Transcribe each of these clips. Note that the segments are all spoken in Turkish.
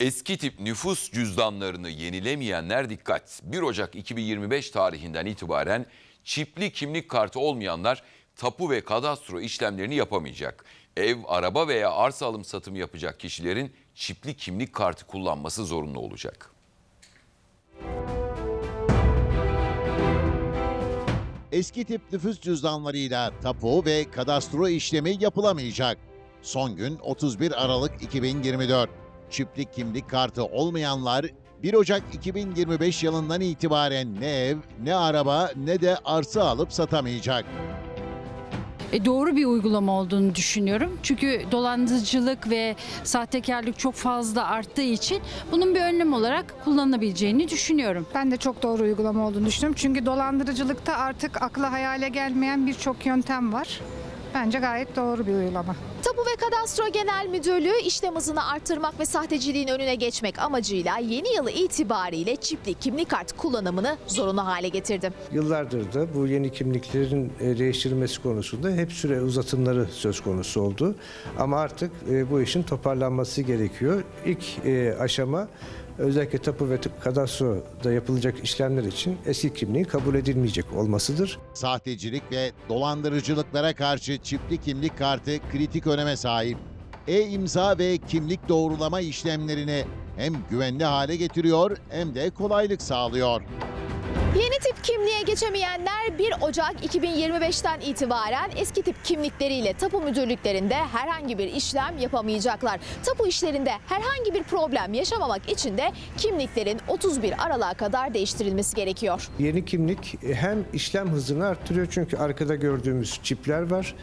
Eski tip nüfus cüzdanlarını yenilemeyenler dikkat. 1 Ocak 2025 tarihinden itibaren çipli kimlik kartı olmayanlar tapu ve kadastro işlemlerini yapamayacak. Ev, araba veya arsa alım satımı yapacak kişilerin çipli kimlik kartı kullanması zorunlu olacak. Eski tip nüfus cüzdanlarıyla tapu ve kadastro işlemi yapılamayacak. Son gün 31 Aralık 2024. Çiftlik kimlik kartı olmayanlar 1 Ocak 2025 yılından itibaren ne ev, ne araba, ne de arsa alıp satamayacak. E, doğru bir uygulama olduğunu düşünüyorum. Çünkü dolandırıcılık ve sahtekarlık çok fazla arttığı için bunun bir önlem olarak kullanılabileceğini düşünüyorum. Ben de çok doğru uygulama olduğunu düşünüyorum. Çünkü dolandırıcılıkta artık akla hayale gelmeyen birçok yöntem var. Bence gayet doğru bir uygulama. Tapu ve Kadastro Genel Müdürlüğü işlem hızını arttırmak ve sahteciliğin önüne geçmek amacıyla yeni yılı itibariyle çipli kimlik kart kullanımını zorunlu hale getirdi. Yıllardır da bu yeni kimliklerin e, değiştirilmesi konusunda hep süre uzatımları söz konusu oldu. Ama artık e, bu işin toparlanması gerekiyor. İlk e, aşama özellikle tapu ve kadastroda yapılacak işlemler için eski kimliğin kabul edilmeyecek olmasıdır. Sahtecilik ve dolandırıcılıklara karşı çiftli kimlik kartı kritik öneme sahip. E-imza ve kimlik doğrulama işlemlerini hem güvenli hale getiriyor hem de kolaylık sağlıyor. Yeni tip kimliğe geçemeyenler 1 Ocak 2025'ten itibaren eski tip kimlikleriyle tapu müdürlüklerinde herhangi bir işlem yapamayacaklar. Tapu işlerinde herhangi bir problem yaşamamak için de kimliklerin 31 Aralık'a kadar değiştirilmesi gerekiyor. Yeni kimlik hem işlem hızını arttırıyor çünkü arkada gördüğümüz çipler var.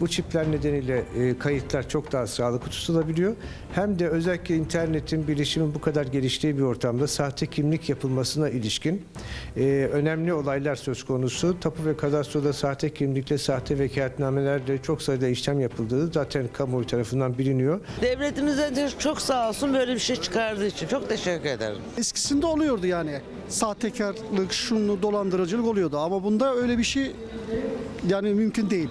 Bu çipler nedeniyle e, kayıtlar çok daha sağlıklı tutulabiliyor. Hem de özellikle internetin, bilişimin bu kadar geliştiği bir ortamda sahte kimlik yapılmasına ilişkin e, önemli olaylar söz konusu. Tapu ve kadastroda sahte kimlikle, sahte vekaletnamelerle çok sayıda işlem yapıldığı zaten kamuoyu tarafından biliniyor. Devletimize de çok sağ olsun böyle bir şey çıkardığı için. Çok teşekkür ederim. Eskisinde oluyordu yani. Sahtekarlık, şunlu dolandırıcılık oluyordu ama bunda öyle bir şey yani mümkün değil.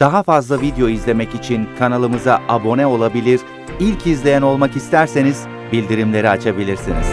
Daha fazla video izlemek için kanalımıza abone olabilir, ilk izleyen olmak isterseniz bildirimleri açabilirsiniz.